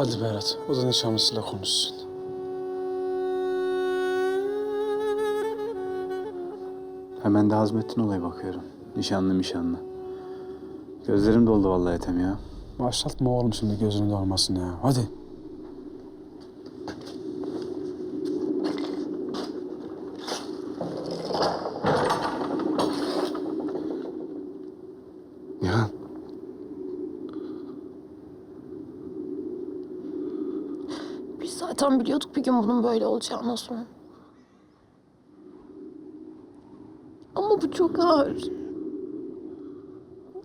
Hadi Berat, o da nişanlısıyla konuşsun. Hemen de hazmettin olaya bakıyorum. Nişanlı nişanlı. Gözlerim doldu vallahi Ethem ya. Başlatma oğlum şimdi gözünün dolmasını ya. Hadi. Nihan. Zaten biliyorduk bir gün bunun böyle olacağını Osman. Ama bu çok ağır.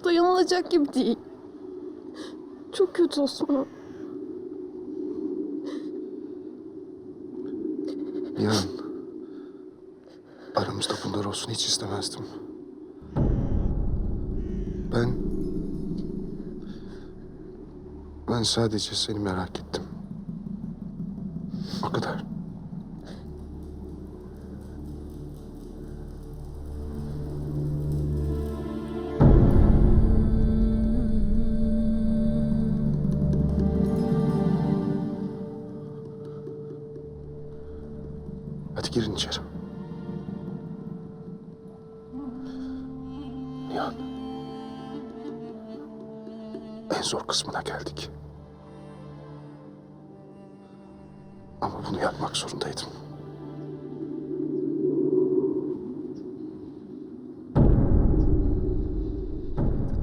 Dayanılacak gibi değil. Çok kötü Osman. Nihan. Aramızda bunlar olsun hiç istemezdim. Ben... Ben sadece seni merak ettim. O kadar. Hadi girin içeri. Nihan. En zor kısmına geldik. Ama bunu yapmak zorundaydım.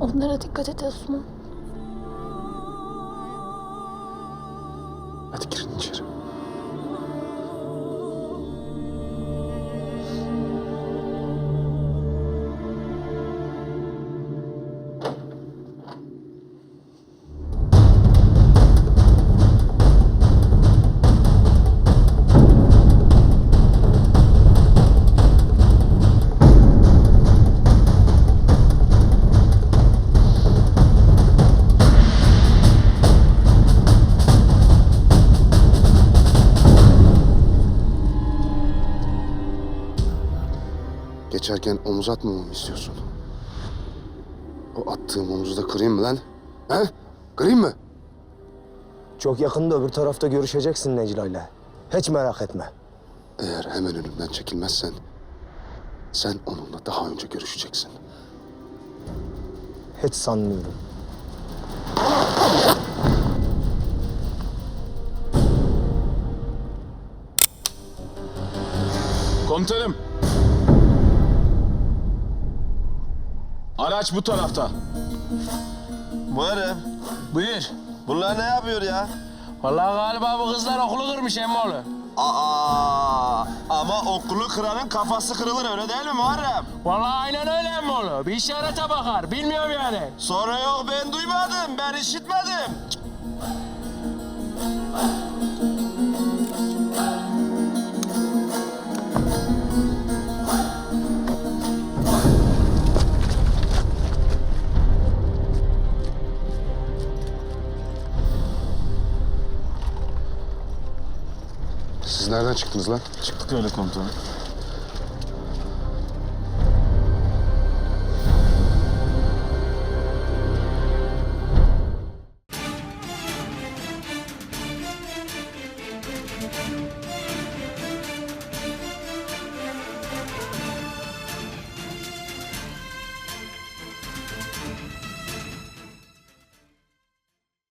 Onlara dikkat et Osman. Hadi girin içeri. Geçerken omuz atmamamı istiyorsun. O attığım omuzu da kırayım mı lan? He? Kırayım mı? Çok yakında öbür tarafta görüşeceksin Necla ile. Hiç merak etme. Eğer hemen önümden çekilmezsen... ...sen onunla daha önce görüşeceksin. Hiç sanmıyorum. Komutanım. Araç bu tarafta. Muharrem, Buyur. bunlar ne yapıyor ya? Vallahi galiba bu kızlar okulu kırmış emmoğlu. Aa, ama okulu kıranın kafası kırılır öyle değil mi Muharrem? Vallahi aynen öyle emmoğlu. Bir işarete bakar. Bilmiyorum yani. Sonra yok ben duymadım, ben işitmedim. Siz nereden çıktınız lan? Çıktık öyle komutanım.